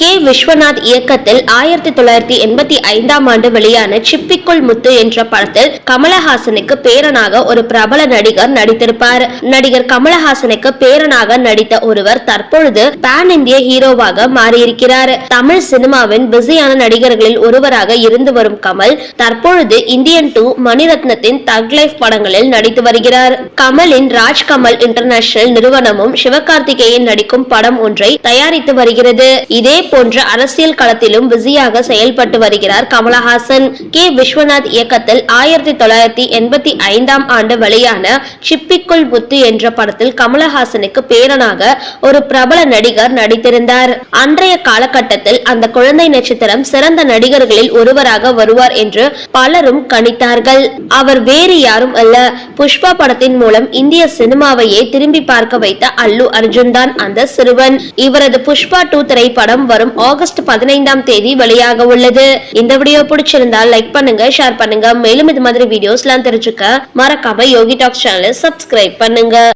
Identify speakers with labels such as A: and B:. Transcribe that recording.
A: K. Viswanath இயக்கத்தில் ஆயிரத்தி தொள்ளாயிரத்தி எண்பத்தி ஐந்தாம் ஆண்டு வெளியான சிப்பிக்குள் முத்து என்ற படத்தில் கமலஹாசனுக்கு பேரனாக ஒரு பிரபல நடிகர் நடித்திருப்பார். நடிகர் கமலஹாசனுக்கு பேரனாக நடித்த ஒருவர் தற்பொழுது பேன் இந்திய ஹீரோவாக மாறியிருக்கிறார். தமிழ் சினிமாவின் பிஸியான நடிகர்களில் ஒருவராக இருந்து வரும் கமல் தற்பொழுது இந்தியன் டூ மணிரத்னத்தின் தக் லைஃப் படங்களில் நடித்து வருகிறார். கமலின் ராஜ் கமல் இன்டர்நேஷனல் நிறுவனமும் சிவகார்த்திகேயன் நடிக்கும் படம் ஒன்றை தயாரித்து வருகிறது. இதே போன்ற அரசியல் களத்திலும் பிஸியாக செயல்பட்டு வருகிறார் கமலஹாசன். கே. விஸ்வநாத் இயக்கத்தில் ஆயிரத்தி தொள்ளாயிரத்தி எண்பத்தி ஐந்தாம் ஆண்டு வெளியான சிப்பிக்குள் முத்து என்ற படத்தில் கமலஹாசனுக்கு பேரனாக ஒரு பிரபல நடிகர் நடித்திருந்தார். அன்றைய காலகட்டத்தில் அந்த குழந்தை நட்சத்திரம் சிறந்த நடிகர்களில் ஒருவராக வருவார் என்று பலரும் கணித்தார்கள். அவர் வேறு யாரும் அல்ல. புஷ்பா படத்தின் மூலம் இந்திய சினிமாவையே திரும்பி பார்க்க வைத்த அல்லு அர்ஜுன் தான் அந்த சிறுவன். இவரது புஷ்பா டூ திரைப்படம் வரும் ஆகஸ்ட் பதினைந்தாம் தேதி வெளியாக உள்ளது. இந்த வீடியோ பிடிச்சிருந்தால் லைக் பண்ணுங்க ஷேர் பண்ணுங்க. மேலும் இது மாதிரி வீடியோஸ்லாம் தெரிஞ்சுக்க மறக்காம யோகி டாக்ஸ் சேனலை சப்ஸ்கிரைப் பண்ணுங்க.